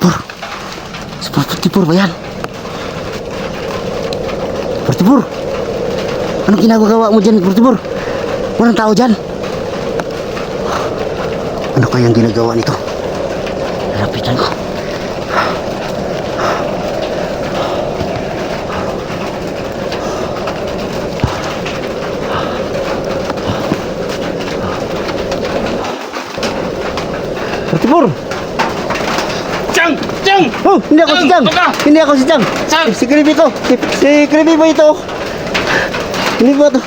Pur. Si Pur, Pur, Pur ba yan? Pur, Pur. Anong ginagawa mo dyan, Pur, Pur? Walang tao dyan. Ano kayang ginagawa nito? Lalapitan ko. Oh, hindi ako si Jang. Hindi ako si Jang. Si Creepy to. Si, si Creepy ba ito? Hindi ba ito?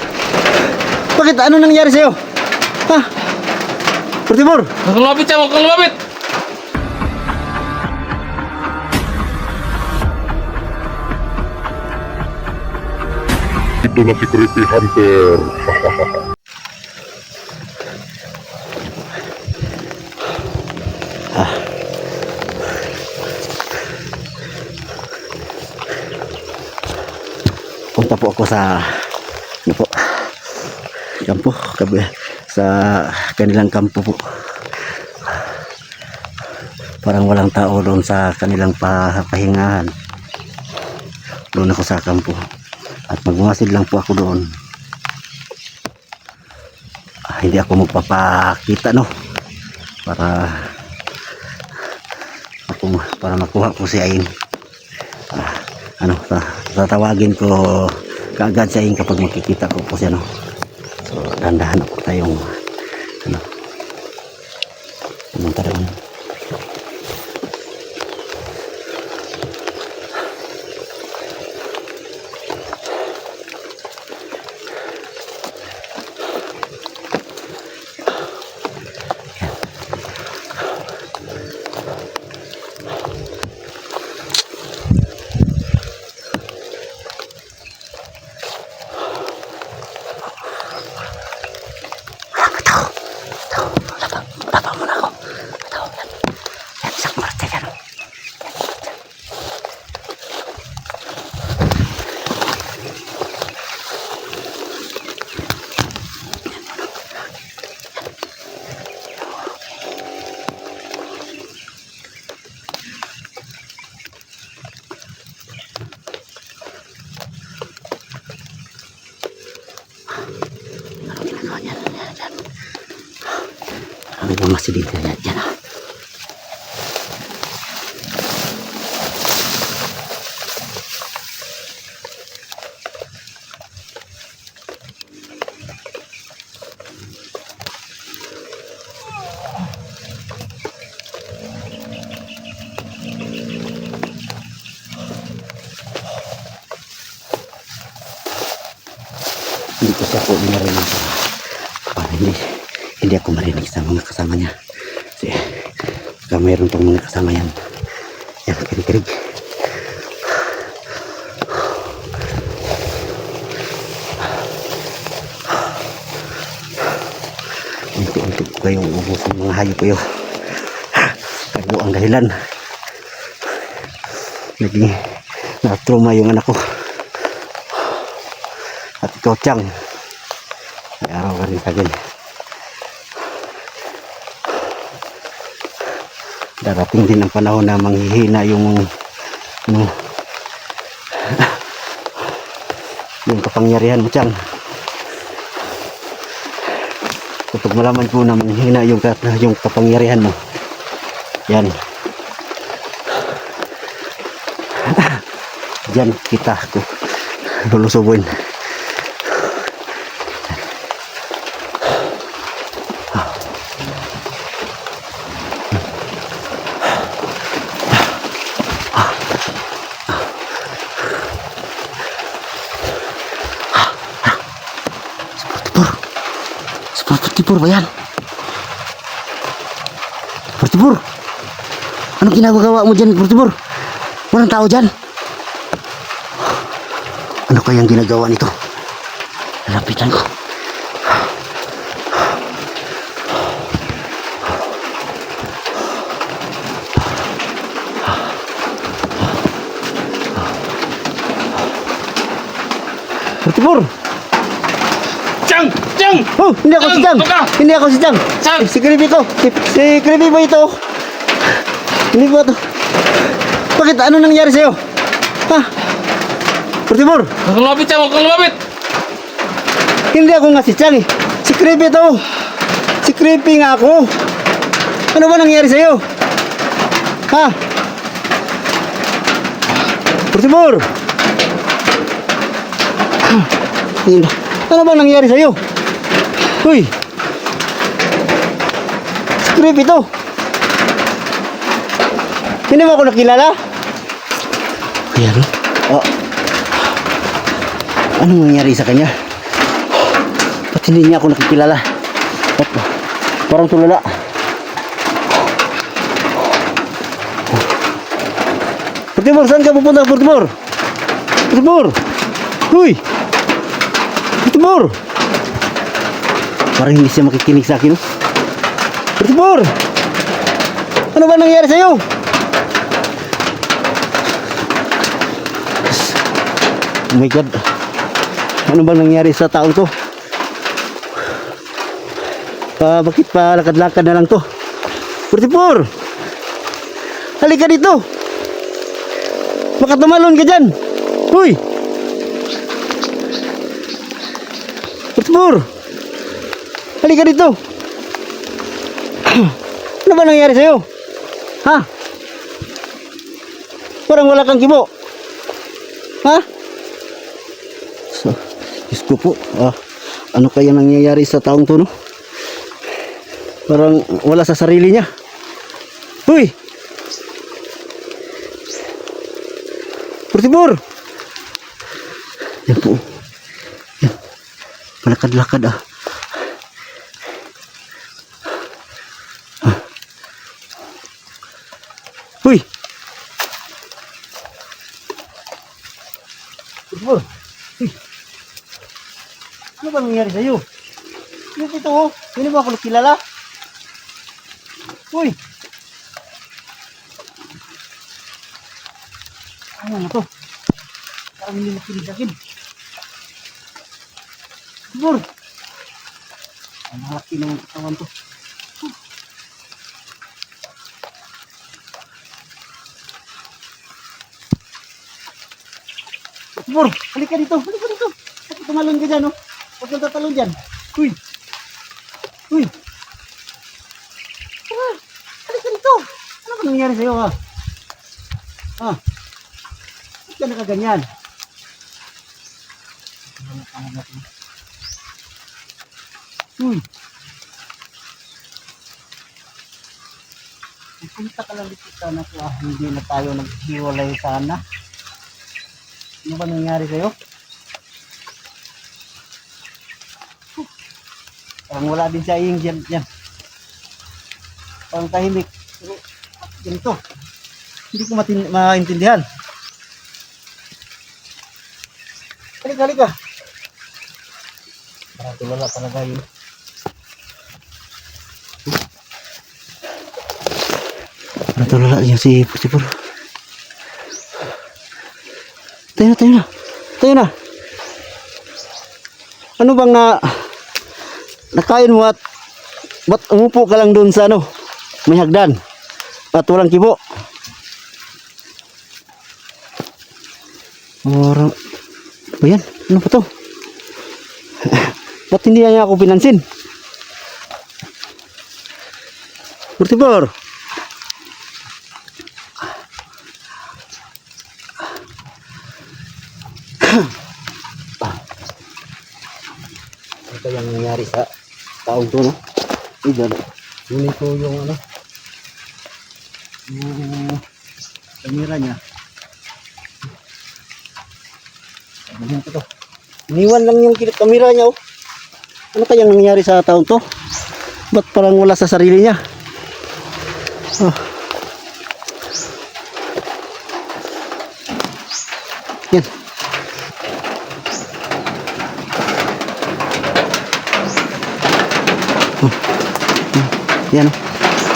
Bakit? Ano nangyari sa'yo? Ha? Pertimur! Huwag kang lumapit, Chang! Huwag kang lumapit! Ito na si Creepy Hunter. Punta po ako sa ano po kampo sa kanilang kampo po. Parang walang tao doon sa kanilang papahingahan. Doon ako sa kampo. At magmasid lang po ako doon. Ah, hindi ako magpapakita no? Para para makuha ko si Aing ano ta, tatawagin ko kaagad sa Aing kapag makikita ko po siya no? So dandahan po tayong ano pumunta doon Tao. Tao. Labang. Labang muna ako. Tao. Yan. Yan. Isang marte yan. Ano ginagawa niya? Yan. Yan. Marami pang masilid na yan. Yan. ah. Narinig sa para hindi, hindi ako marinig sa mga kasama niya. Kasi baka mayroon pang mga kasama yan. Yan, kinig-kinig. Unti-unti ko kayong ubusin mga hayop kayo. Kayo ang dahilan. Naging yung anak ko. At ikaw, Chang. May araw ka rin sa. Darating din ang panahon na manghihina yung ano, yung kapangyarihan mo, Chang. Kapag malaman ko na manghihina yung, yung kapangyarihan mo, yan. Diyan kita ko lulusubin. Pur. Pur ba yan? Pur. Anong ginagawa mo dyan, pur? Walang tao dyan. Ano kayang ginagawa nito? Lalapitan ko. Seperti pur. Chang! Chang! Oh, hindi ako si. Baka. Hindi ako si. Jang. Si Creepy to. Si, si Creepy ba ito? Hindi ba to? Bakit? Ano nangyari sa'yo? Ha? Portimor, Huwag kang lumapit Chang, huwag kang lumapit. hindi ako nga si Chang eh. Si Creepy to. Si Creepy nga ako. Ano ba nangyari sa'yo? Ha? Hindi. Ano ba nangyari sa'yo? Uy! Si Creepy to. Hindi mo ako nakilala? Ayan. Oh. Anong nangyari sa kanya? Ba't hindi niya ako nakikilala? Ba't parang tulala? Portimor, saan ka pupunta, Portimor? Portimor! Huy! Portimor! Parang hindi siya makikinig sa akin. oh. Portimor! Ano ba nangyari sa'yo? Oh my God. Ano ba nangyari sa taong to? Pa, bakit pa lakad-lakad na lang to? Purtipur! Halika dito! Baka tumalon ka dyan! Uy! Purtipur! Halika dito! Ano ba nangyari sa'yo? Ha? Parang wala kang kibo. Ha? So, Diyos ko po, ah, ano kaya nangyayari sa taong to, no? Parang wala sa sarili niya. Uy! Purtibor! Yan po. Yan. Malakad-lakad ah. Ah. Uy! Purtibor! Ano ba nangyari sa'yo? Yung ito oh, hindi mo ako kilala? Uy! Ano na to? Parang hindi nakinig sa akin. Siguro. Ang laki ng katawan to. Siguro, halika dito, halika dito. Bakit tumalon ka dyan, oh? Huwag kang tatalon dyan. Uy! Ah, halika dito. Ano ba nangyari sa'yo, ha? Ha? Ba't ka nakaganyan? Uy! Punta ka lang dito sana ko ah, hindi na tayo naghiwalay sana. Ano ba nangyari sa'yo? Parang wala din siya yung dyan. Parang tahimik. Pero, ganito. Hindi ko matin maintindihan. Halika, halika. Parang tulala talaga yun. Parang tulala niya si Pusipur. Tayo na, tayo na. Tayo na. Ano bang na nakain mo at ba't umupo ka lang doon sa ano? May hagdan. At kibo. Orang ba yan? Ano ba to? Ba't hindi niya ako pinansin? Burtibor! Ano kayang nangyari sa taong to, no? Idan. Ngunit ko yung ano, yung kamera niya. Ganyan ko to. Iniwan lang yung kamera niya, oh. Ano kayang nangyari sa taong to? Ba't parang wala sa sarili niya? Oh. Yan. Oh. Yan oh.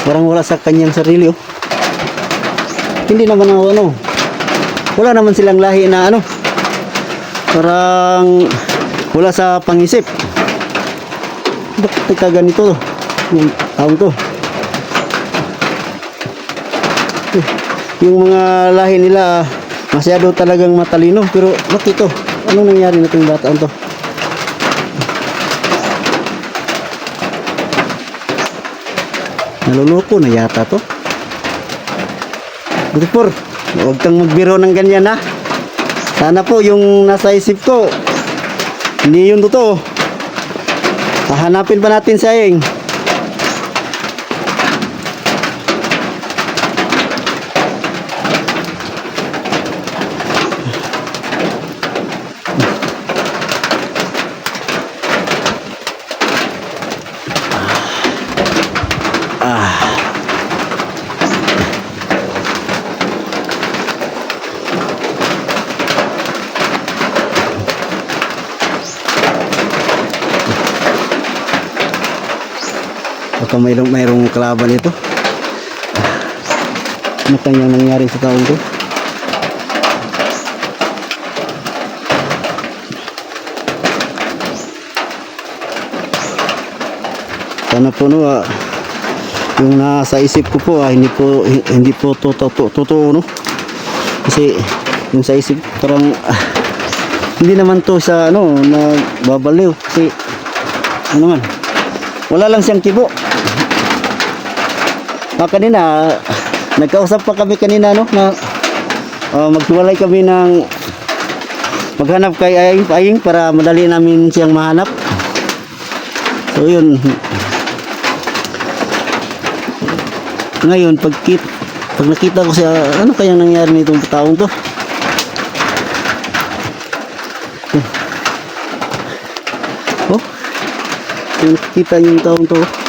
Parang wala sa kanyang sarili oh. Hindi naman ako ano. Wala naman silang lahi na ano. Parang wala sa pangisip. Bakit ka ganito? Yung taong to. Eh. yung mga lahi nila masyado talagang matalino. Pero bakit ito? Anong nangyari na itong bataan to? Naluloko na yata to. Butipur, huwag kang magbiro ng ganyan ha. Sana po yung nasa isip ko, hindi yun totoo. Hahanapin pa natin si Ayeng. Baka mayroong, mayroong kalaban ito. Ano kanyang nangyari sa taong ko? Sana po no, ah, yung nasa isip ko po, ah, hindi po hindi po totoo to, totoo no. Kasi yung sa isip parang ah, hindi naman to sa ano na babaliw kasi ano man wala lang siyang kibo. Ah, kanina, nagkausap pa kami kanina, no, na ah, maghiwalay kami ng maghanap kay Aying, Aying para madali namin siyang mahanap. So, yun. Ngayon, pag, kit, pag nakita ko siya, ano kayang nangyari nitong taong to? Oh, yung kita niyo yung taong to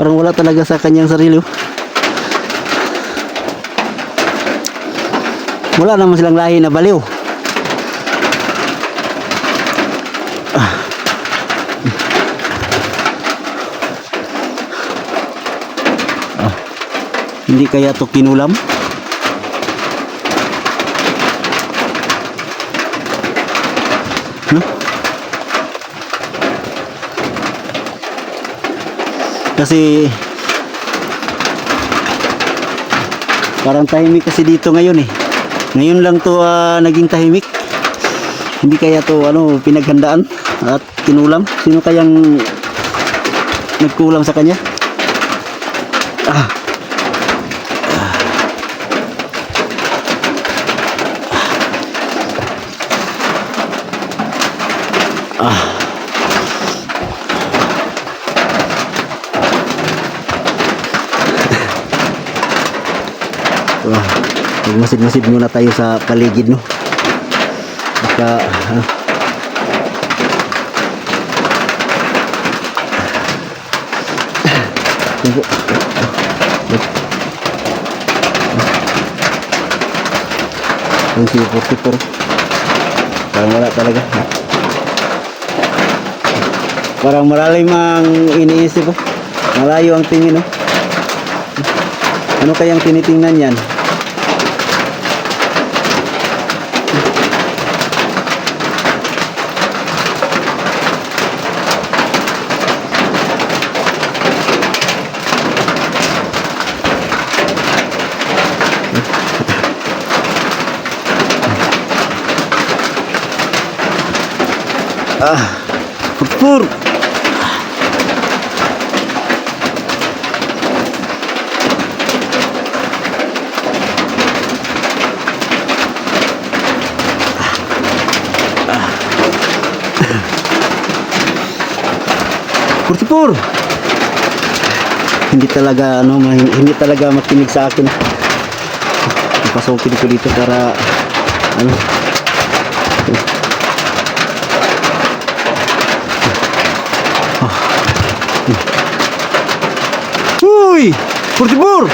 parang wala talaga sa kanyang sarili oh. wala naman silang lahi na baliw Ah. Ah. hindi kaya to kinulam Kasi parang tahimik kasi dito ngayon eh. Ngayon lang to ah, naging tahimik. Hindi kaya to ano pinaghandaan at kinulam. Sino kayang nagkulam sa kanya? Ah. Ah. Wah, magmasid-masid muna tayo sa paligid, no? Baka, ah, Tunggu. Ang sipur-sipur. Parang wala talaga. Parang malalim ang iniisip ko. Malayo ang tingin, no? Ano kayang tinitingnan yan? Ah, pur. Pur Hindi talaga ano, hindi talaga makinig sa akin. Pasokin ko dito para ano Uy! Purtibur!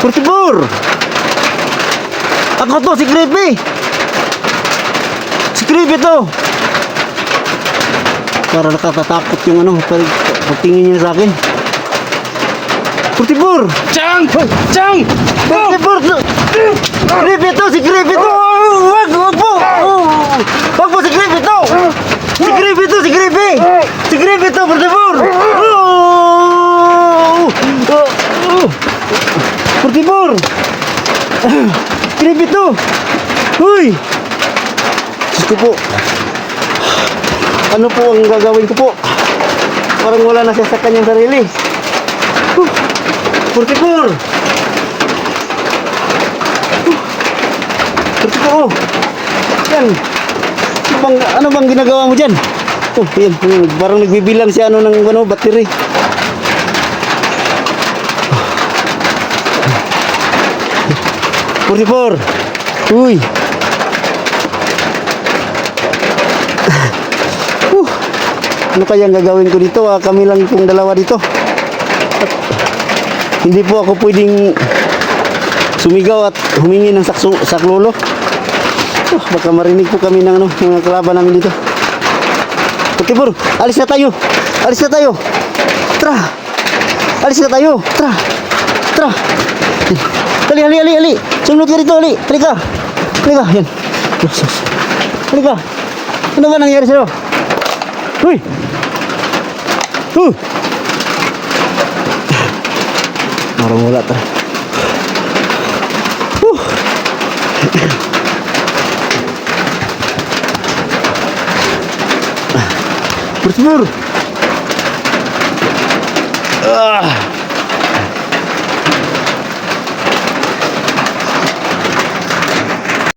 Purtibur! Ako to, si Creepy! Si Creepy to! Para nakatatakot yung ano, pag, pagtingin niya sa akin. Purtibur! Chang! Chang! Purtibur! Creepy to, si Creepy to! Wag, wag po! Wag po si Creepy to! Si Creepy to, si Creepy! Si Creepy to, Purtibur! Oh! Oh! 44! Kripit to! Uy! Diyos ko po. Ano po ang gagawin ko po? Parang wala na siya sa kanyang sarili. Huh. 44! Huh. 44! Yan! Ano bang, ano bang ginagawa mo dyan? Oh, yan. Parang nagbibilang si ano ng ano, battery. Forty-four. Uy. Ano kayang gagawin ko dito? Ah, kami lang pong dalawa dito. At hindi po ako pwedeng sumigaw at humingi ng sakso, saklolo. Oh, baka marinig po kami ng ano, mga kalaban namin dito. Okay, bro. Alis na tayo. Alis na tayo. Tra. Alis na tayo. Tra. Tra. Hali, hali, hali, hali. Sumunod ka rito, hali. Halika. Halika. Yan. Halika. Ano ba nangyari sa'yo? Uy! Uh! Marang wala ta. Bersemur. Ah.